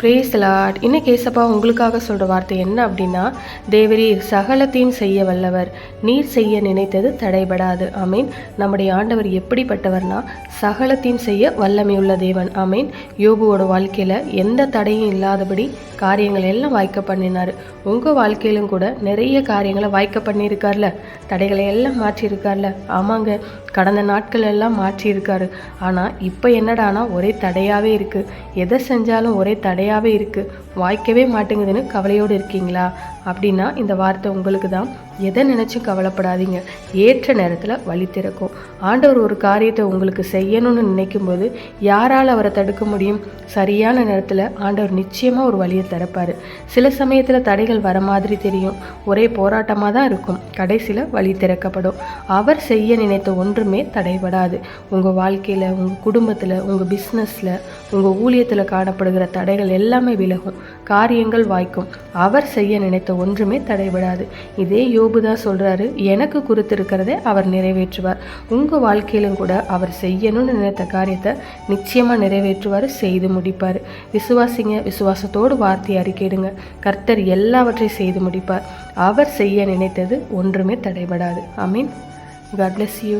Brace lot இன்னைக்கு கேசப்பா உங்களுக்காக சொல்கிற வார்த்தை என்ன அப்படின்னா தேவரீர் சகலத்தையும் செய்ய வல்லவர். நீர் செய்ய நினைத்தது தடைபடாது. ஆமீன். நம்முடைய ஆண்டவர் எப்படிப்பட்டவர்னா சகலத்தையும் செய்ய வல்லமையுள்ள தேவன். ஆமீன். யோபுவோட வாழ்க்கையில் எந்த தடையும் இல்லாதபடி காரியங்கள் எல்லாம் வாய்க்க பண்ணினார். உங்கள் வாழ்க்கையிலும் கூட நிறைய காரியங்களை வாய்க்க பண்ணியிருக்கார்ல. தடைகளை எல்லாம் மாற்றியிருக்கார்ல. ஆமாங்க கடந்த நாட்கள் எல்லாம் மாற்றியிருக்காரு. ஆனால் இப்போ என்னடானா ஒரே தடையாகவே இருக்குது எதை செஞ்சாலும் ஒரே நிறையாவே இருக்குது வாய்க்கவே மாட்டேங்குதுன்னு கவலையோடு இருக்கீங்களா? அப்படின்னா இந்த வார்த்தை உங்களுக்கு தான். எதை நினச்சும் கவலைப்படாதீங்க. ஏற்ற நேரத்தில் வழி திறக்கும். ஆண்டவர் ஒரு காரியத்தை உங்களுக்கு செய்யணும்னு நினைக்கும்போது யாரால் அவரை தடுக்க முடியும்? சரியான நேரத்தில் ஆண்டவர் நிச்சயமாக ஒரு வழியை திறப்பார். சில சமயத்தில் தடைகள் வர மாதிரி தெரியும். ஒரே போராட்டமாக தான் இருக்கும். கடைசியில் வழி திறக்கப்படும். அவர் செய்ய நினைத்த ஒன்றுமே தடைபடாது. உங்கள் வாழ்க்கையில் உங்கள் குடும்பத்தில் உங்கள் பிஸ்னஸில் உங்கள் ஊழியத்தில் காணப்படுகிற தடைகள் எல்லாமே விலகும் காரியங்கள் வாய்க்கும். அவர் செய்ய நினைத்த ஒன்றுமே தடைபடாது. இதே யோபு தான் சொல்கிறாரு எனக்கு குறித்திருக்கிறதை அவர் நிறைவேற்றுவார். உங்கள் வாழ்க்கையிலும் கூட அவர் செய்யணும்னு நினைத்த காரியத்தை நிச்சயமாக நிறைவேற்றுவார் செய்து முடிப்பார். விசுவாசிங்க விசுவாசத்தோடு வார்த்தை அறிக்கையிடுங்க. கர்த்தர் எல்லாவற்றையும் செய்து முடிப்பார். அவர் செய்ய நினைத்தது ஒன்றுமே தடைபடாது. I mean God bless you